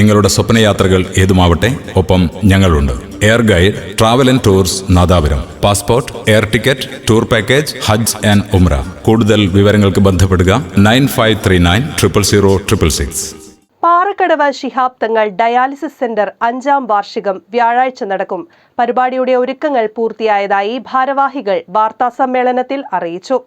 നിങ്ങളുടെ സ്വപ്നയാത്രകൾ ഏതുമാവട്ടെ ഒപ്പം ഞങ്ങളുണ്ട്. Air guide travel and tours Nadapuram. Passport air ticket tour package Hajj and Umrah കൂടുതൽ വിവരങ്ങൾക്ക് ബന്ധപ്പെടുക nine five three nine triple zero triple six. Parakkadavu Shihab Thangal dialysis centre അഞ്ചാം വാർഷികം വ്യാഴാഴ്ച നടക്കും. പരിപാടിയുടെ ഒരുക്കങ്ങൾ പൂർത്തിയായതായി ഭാരവാഹികൾ വാർത്താ സമ്മേളനത്തിൽ അറിയിച്ചു.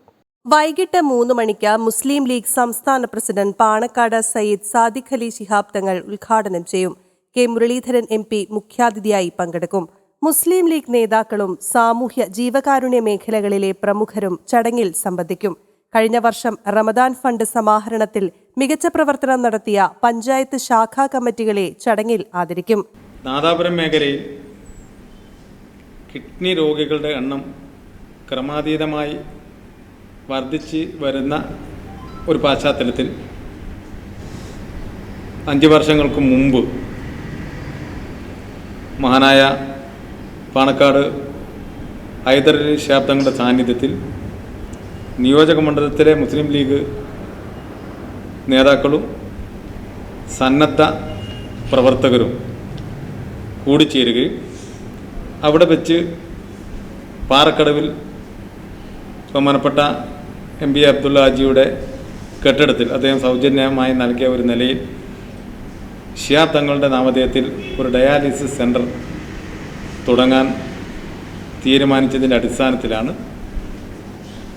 വൈകിട്ട് മൂന്ന് മണിക്ക് മുസ്ലിം ലീഗ് സംസ്ഥാന പ്രസിഡന്റ് പാണക്കാട് സയ്യിദ് സാദിഖ് അലി ശിഹാബ് തങ്ങൾ ഉദ്ഘാടനം ചെയ്യും. കെ. മുരളീധരൻ എം പി മുഖ്യാതിഥിയായി പങ്കെടുക്കും. മുസ്ലിം ലീഗ് നേതാക്കളും സാമൂഹ്യ ജീവകാരുണ്യ മേഖലകളിലെ പ്രമുഖരും ചടങ്ങിൽ സംബന്ധിക്കും. കഴിഞ്ഞ വർഷം റമദാൻ ഫണ്ട് സമാഹരണത്തിൽ മികച്ച പ്രവർത്തനം നടത്തിയ പഞ്ചായത്ത് ശാഖാ കമ്മിറ്റികളെ ചടങ്ങിൽ ആദരിക്കും. നാദാപുരം മേഖലയിൽ കിഡ്നി രോഗികളുടെ എണ്ണം ക്രമാതീതമായി വർദ്ധിച്ച് വരുന്ന ഒരു പശ്ചാത്തലത്തിൽ അഞ്ച് വർഷങ്ങൾക്ക് മുമ്പ് മഹാനായ പാണക്കാട് ഹൈദർ അലി ശാബ്ദങ്ങളുടെ സാന്നിധ്യത്തിൽ നിയോജക മണ്ഡലത്തിലെ മുസ്ലിം ലീഗ് നേതാക്കളും സന്നദ്ധ പ്രവർത്തകരും കൂടിച്ചേരുകയും അവിടെ വെച്ച് പാറക്കടവിൽ ബഹുമാനപ്പെട്ട എം പി അബ്ദുള്ള ഹാജിയുടെ കെട്ടിടത്തിൽ അദ്ദേഹം സൗജന്യമായി നൽകിയ ഒരു നിലയിൽ ഷിയാ തങ്ങളുടെ നാമധേയത്തിൽ ഒരു ഡയാലിസിസ് സെന്റർ തുടങ്ങാൻ തീരുമാനിച്ചതിന്റെ അടിസ്ഥാനത്തിലാണ്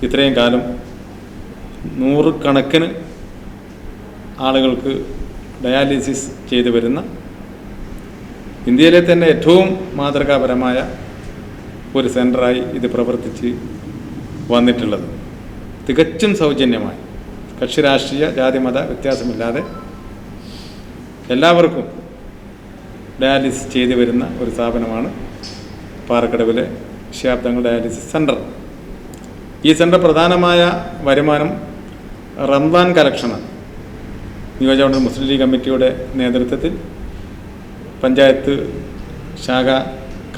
ഇത്രയും കാലം നൂറുകണക്കിന് ആളുകൾക്ക് ഡയാലിസിസ് ചെയ്തു വരുന്ന ഇന്ത്യയിലെ തന്നെ ഏറ്റവും മാതൃകാപരമായ ഒരു സെന്ററായി ഇത് പ്രവർത്തിച്ച് വന്നിട്ടുള്ളത്. തികച്ചും സൗജന്യമായി. കക്ഷി രാഷ്ട്രീയ ജാതിമത വ്യത്യാസമില്ലാതെ എല്ലാവർക്കും ഡയാലിസിസ് ചെയ്തു വരുന്ന ഒരു സ്ഥാപനമാണ് പാറക്കടവിലെ ശാബ്ദങ്ങൾ ഡയാലിസിസ് സെന്റർ ഈ സെന്റർ പ്രധാനമായ വരുമാനം റംദാൻ കലക്ഷനാണ് നിയോജകമണ്ഡലം മുസ്ലിം ലീഗ് കമ്മിറ്റിയുടെ നേതൃത്വത്തിൽ പഞ്ചായത്ത് ശാഖ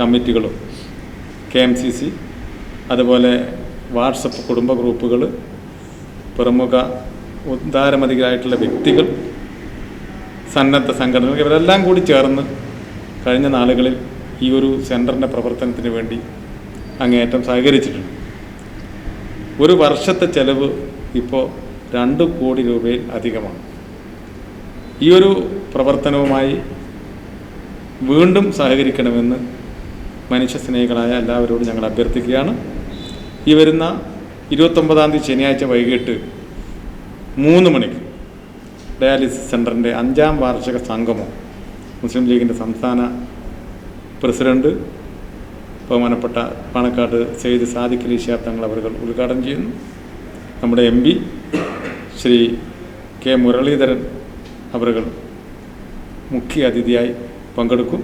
കമ്മിറ്റികളും കെ എം സി സി അതുപോലെ വാട്സപ്പ് കുടുംബ ഗ്രൂപ്പുകൾ പ്രമുഖ ഉദാരമതികളായിട്ടുള്ള വ്യക്തികൾ സന്നദ്ധ സംഘടനകൾ ഇവരെല്ലാം കൂടി ചേർന്ന് കഴിഞ്ഞ നാളുകളിൽ ഈ ഒരു സെന്ററിന്റെ പ്രവർത്തനത്തിന് വേണ്ടി അങ്ങേയറ്റം സഹകരിച്ചിട്ടുണ്ട്. ഒരു വർഷത്തെ ചെലവ് ഇപ്പോൾ രണ്ട് കോടി രൂപയിൽ അധികമാണ്. ഈ ഒരു പ്രവർത്തനവുമായി വീണ്ടും സഹകരിക്കണമെന്ന് മനുഷ്യസ്നേഹികളായ എല്ലാവരോടും ഞങ്ങൾ അഭ്യർത്ഥിക്കുകയാണ്. ഈ വരുന്ന ഇരുപത്തൊമ്പതാം തീയതി ശനിയാഴ്ച വൈകിട്ട് മൂന്ന് മണിക്ക് ഡയാലിസിസ് സെന്ററിന്റെ അഞ്ചാം വാർഷിക സംഗമം മുസ്ലിം ലീഗിന്റെ സംസ്ഥാന പ്രസിഡന്റ് ബഹുമാനപ്പെട്ട പാണക്കാട് സെയ്ദ് സാദിഖ് അലി ഷിഹാബ് തങ്ങൾ അവർ ഉദ്ഘാടനം ചെയ്യുന്നു. നമ്മുടെ M P Shri K Muraleedharan അവർ മുഖ്യ അതിഥിയായി പങ്കെടുക്കും.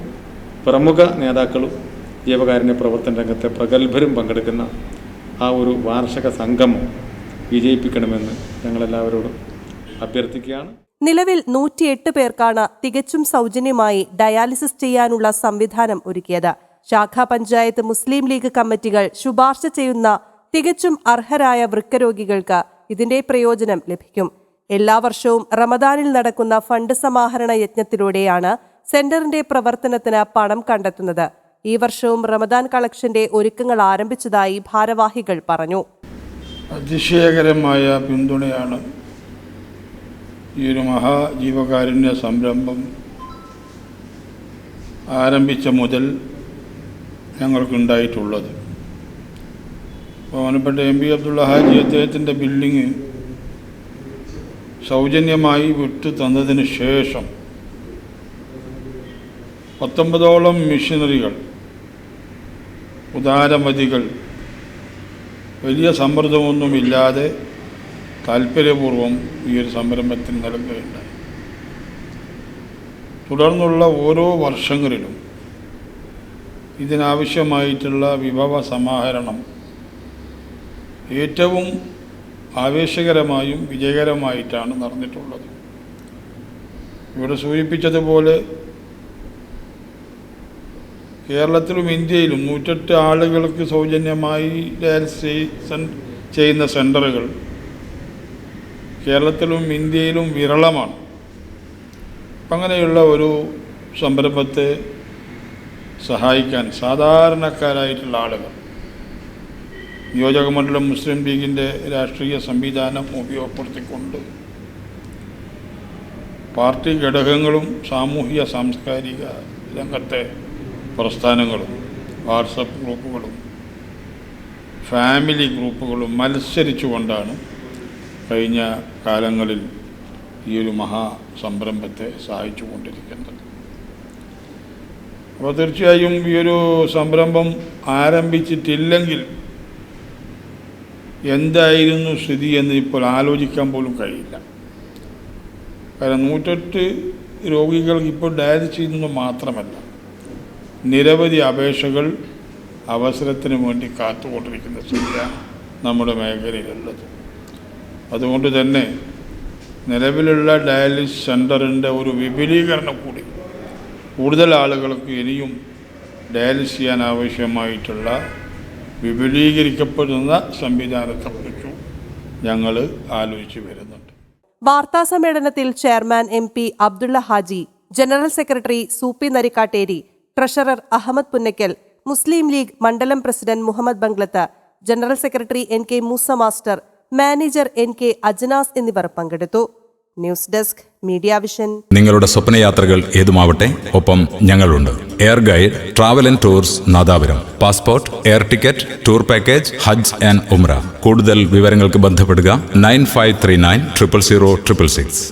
പ്രമുഖ നേതാക്കളും ജീവകാരുണ്യ പ്രവർത്തന രംഗത്തെ പ്രഗത്ഭരും പങ്കെടുക്കുന്ന ആ ഒരു വാർഷിക സംഗമം വിജയിപ്പിക്കണമെന്ന് ഞങ്ങളെല്ലാവരോടും അഭ്യർത്ഥിക്കുകയാണ്. നിലവിൽ നൂറ്റിയെട്ട് പേർക്കാണ് തികച്ചും സൗജന്യമായി ഡയാലിസിസ് ചെയ്യാനുള്ള സംവിധാനം ഒരുക്കിയത്. ശാഖാ പഞ്ചായത്ത് മുസ്ലിം ലീഗ് കമ്മിറ്റികൾ ശുപാർശ ചെയ്യുന്ന തികച്ചും അർഹരായ വൃക്കരോഗികൾക്ക് ഇതിന്റെ പ്രയോജനം ലഭിക്കും. എല്ലാ വർഷവും റമദാനിൽ നടക്കുന്ന ഫണ്ട് സമാഹരണ യജ്ഞത്തിലൂടെയാണ് സെന്ററിന്റെ പ്രവർത്തനത്തിന് പണം കണ്ടെത്തുന്നത്. ഈ വർഷവും റമദാൻ കളക്ഷന്റെ ഒരുക്കങ്ങൾ ആരംഭിച്ചതായി ഭാരവാഹികൾ പറഞ്ഞു. അതിശയകരമായ പിന്തുണയാണ് ഈ ഒരു മഹാജീവകാരുണ്യ സംരംഭം ആരംഭിച്ച മുതൽ ഞങ്ങൾക്കുണ്ടായിട്ടുള്ളത്. ബഹുമാനപ്പെട്ട എം പി അബ്ദുള്ള ഹാജി അദ്ദേഹത്തിന്റെ ബിൽഡിങ് സൗജന്യമായി വിട്ടു തന്നതിന് ശേഷം പത്തൊമ്പതോളം മിഷനറികൾ ഉദാരമതികൾ. വലിയ സമ്മർദ്ദമൊന്നുമില്ലാതെ താല്പര്യപൂർവം ഈ ഒരു സംരംഭത്തിന് നൽകുകയുണ്ടായി തുടർന്നുള്ള ഓരോ വർഷങ്ങളിലും ഇതിനാവശ്യമായിട്ടുള്ള വിഭവ സമാഹരണം ഏറ്റവും ആവേശകരമായും വിജയകരമായിട്ടാണ് നടന്നിട്ടുള്ളത്. ഇവിടെ സൂചിപ്പിച്ചതുപോലെ കേരളത്തിലും ഇന്ത്യയിലും നൂറ്റെട്ട് ആളുകൾക്ക് സൗജന്യമായി ഡയാലിസിസ് ചെയ്യുന്ന സെന്ററുകൾ കേരളത്തിലും ഇന്ത്യയിലും വിരളമാണ്. അങ്ങനെയുള്ള ഒരു സംരംഭത്തെ സഹായിക്കാൻ സാധാരണക്കാരായിട്ടുള്ള ആളുകൾ നിയോജകമണ്ഡലം മുസ്ലിം ലീഗിന്റെ രാഷ്ട്രീയ സംവിധാനം ഉപയോഗപ്പെടുത്തിക്കൊണ്ട് പാർട്ടി ഘടകങ്ങളും സാമൂഹിക സാംസ്കാരിക രംഗത്തെ പ്രസ്ഥാനങ്ങളും വാട്സപ്പ് ഗ്രൂപ്പുകളും ഫാമിലി ഗ്രൂപ്പുകളും മത്സരിച്ചുകൊണ്ടാണ് കഴിഞ്ഞ കാലങ്ങളിൽ ഈ ഒരു മഹാസംരംഭത്തെ സഹായിച്ചു കൊണ്ടിരിക്കുന്നത് അപ്പോൾ തീർച്ചയായും ഈ ഒരു സംരംഭം ആരംഭിച്ചിട്ടില്ലെങ്കിൽ എന്തായിരുന്നു സ്ഥിതി എന്ന് ഇപ്പോൾ ആലോചിക്കാൻ പോലും കഴിയില്ല. കാരണം നൂറ്റെട്ട് രോഗികൾ ഇപ്പോൾ ഡയറ്റ് ചെയ്യുന്നത് മാത്രമല്ല. നിരവധി അപേക്ഷകൾ അവസരത്തിന് വേണ്ടി കാത്തുകൊണ്ടിരിക്കുന്ന സ്ഥിതിയാണ് നമ്മുടെ മേഖലയിലുള്ളത്. അതുകൊണ്ട് തന്നെ നിലവിലുള്ള ഡയാലിസിസ് സെന്ററിന്റെ ഒരു വിപുലീകരണം കൂടി കൂടുതൽ ആളുകൾക്ക് ഇനിയും ഡയാലിസ് ചെയ്യാൻ ആവശ്യമായിട്ടുള്ള വിപുലീകരിക്കപ്പെടുന്ന സംവിധാനത്തെക്കുറിച്ചും ഞങ്ങൾ ആലോചിച്ച് വരുന്നുണ്ട്. വാർത്താ സമ്മേളനത്തിൽ chairman M P Abdulla Haji general secretary Soopy Narikkatteri treasurer Ahammed Punnakkal Muslim League മണ്ഡലം president Muhammad Banglath general secretary N K Moosa master manager N K Ajnas എന്നിവർ പങ്കെടുത്തു. News desk media vision. നിങ്ങളുടെ സ്വപ്നയാത്രകൾ ഏതുമാവട്ടെ ഒപ്പം ഞങ്ങളുണ്ട്. Air guide travel and tours Nadapuram. Passport air ticket tour package Hajj and Umrah. കൂടുതൽ വിവരങ്ങൾക്ക് ബന്ധപ്പെടുക nine five three nine triple zero triple six.